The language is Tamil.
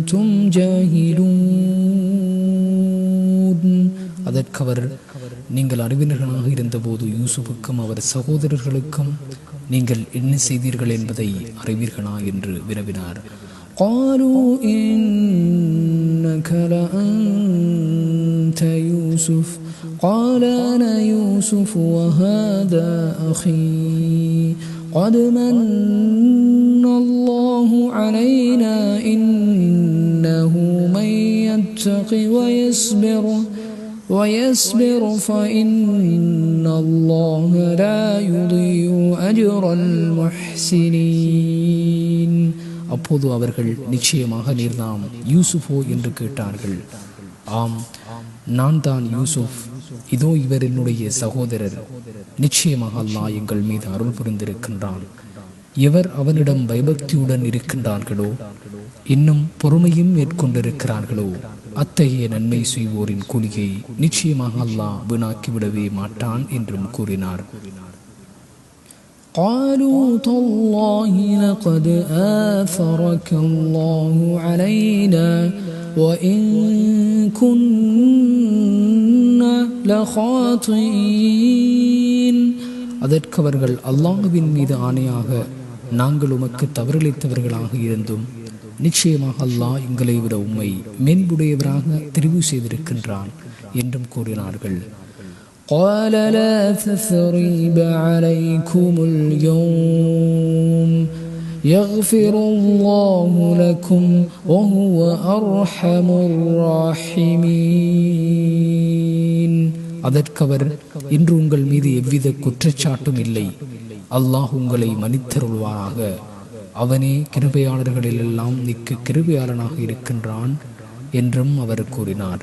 أنتم جاهلون அதற்கவர் நீங்கள் அறிவினர்களாக இருந்தபோது யூசுஃபுக்கும் அவர் சகோதரர்களுக்கும் நீங்கள் என்ன செய்தீர்கள் என்பதை அறிவீர்களா என்று வினவினார் قالوا إنك لأنت يوسف قال أنا يوسف وهذا أخي قد من الله علينا يتق ويصبر ويصبر فإن الله لا يضيع أجر المحسنين அப்போது அவர்கள் நிச்சயமாக நீர்தாம் யூசுஃபோ என்று கேட்டார்கள் ஆம் நான் தான் யூசுப் இதோ இவர் என்னுடைய சகோதரர் நிச்சயமாக அல்லாஹ் எங்கள் மீது அருள் புரிந்திருக்கின்றான் எவர் அவனிடம் பயபக்தியுடன் இருக்கின்றார்களோ இன்னும் பொறுமையும் மேற்கொண்டிருக்கிறார்களோ அத்தகைய நன்மை செய்வோரின் கூலியை நிச்சயமாக அல்லாஹ் வீணாக்கிவிடவே மாட்டான் என்றும் கூறினார் قالوا تالله لقد آثرك الله علينا وإن كنا لخاطئين அதற்கு அவர்கள் அல்லாஹ்வின் மீது ஆணையாக நாங்கள் உமக்கு தவறிழைத்தவர்களாக இருந்தும் நிச்சயமாக அல்லாஹ் எங்களை விட உம்மை மேன்புடையவராக தெரிவு செய்திருக்கின்றான் என்றும் கூறினார்கள் قال لا تثريب عليكم اليوم يغفر الله لكم وهو أرحم الراحمين அதற்கவர் இன்று உங்கள் மீது எவ்வித குற்றச்சாட்டும் இல்லை அல்லாஹ் உங்களை மன்னித்தருள்வாராக அவனே கிருபையாளர்களிலெல்லாம் மிக்க கிருபையாளனாக இருக்கின்றான் என்றும் அவர் கூறினார்.